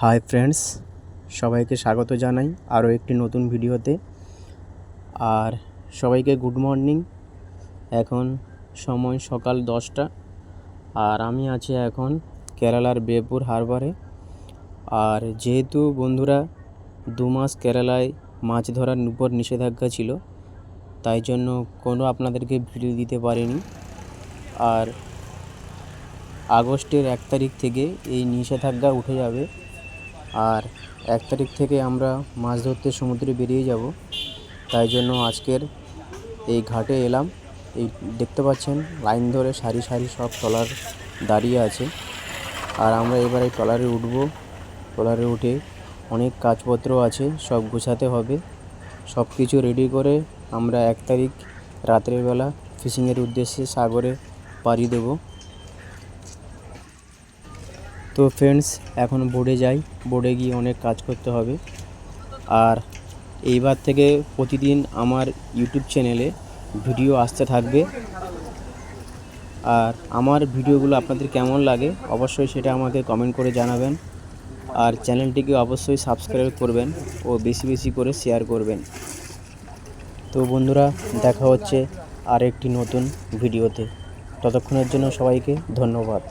Hi friends, সবাইকে স্বাগত জানাই আরও একটি নতুন ভিডিওতে। আর সবাইকে গুড মর্নিং। এখন সময় সকাল দশটা। আর আমি আছি এখন কেরালার বেপুর হারবারে। আর যেহেতু বন্ধুরা দু মাস কেরালায় মাছ ধরার উপর নিষেধাজ্ঞা ছিল, তাই জন্য কোনো আপনাদেরকে ভিডিও দিতে পারিনি। আর আগস্টের এক তারিখ থেকে এই নিষেধাজ্ঞা উঠে যাবে। আর এক তারিখ থেকে আমরা মাছ ধরতে সমুদ্রে বেরিয়ে যাব। তাই জন্য আজকের এই ঘাটে এলাম। এই দেখতে পাচ্ছেন, লাইন ধরে সারি সারি সব ট্রলার দাঁড়িয়ে আছে। আর আমরা এবার এই ট্রলারে উঠবো। ট্রলারে উঠে অনেক কাজপত্র আছে, সব গোছাতে হবে। সব কিছু রেডি করে আমরা এক তারিখ রাত্রের বেলা ফিশিংয়ের উদ্দেশ্যে সাগরে পাড়ি দেবো। তো ফ্রেন্ডস এখন বোর্ডে যাই। বোর্ডে গিয়ে অনেক কাজ করতে হবে। আর এইবার থেকে প্রতিদিন আমার ইউটিউব চ্যানেলে ভিডিও আসতে থাকবে। আর আমার ভিডিওগুলো আপনাদের কেমন লাগে, অবশ্যই সেটা আমাকে কমেন্ট করে জানাবেন। আর চ্যানেলটিকে অবশ্যই সাবস্ক্রাইব করবেন ও বেশি বেশি করে শেয়ার করবেন। তো বন্ধুরা, দেখা হচ্ছে আর একটি নতুন ভিডিওতে ততক্ষণের জন্য সবাইকে ধন্যবাদ।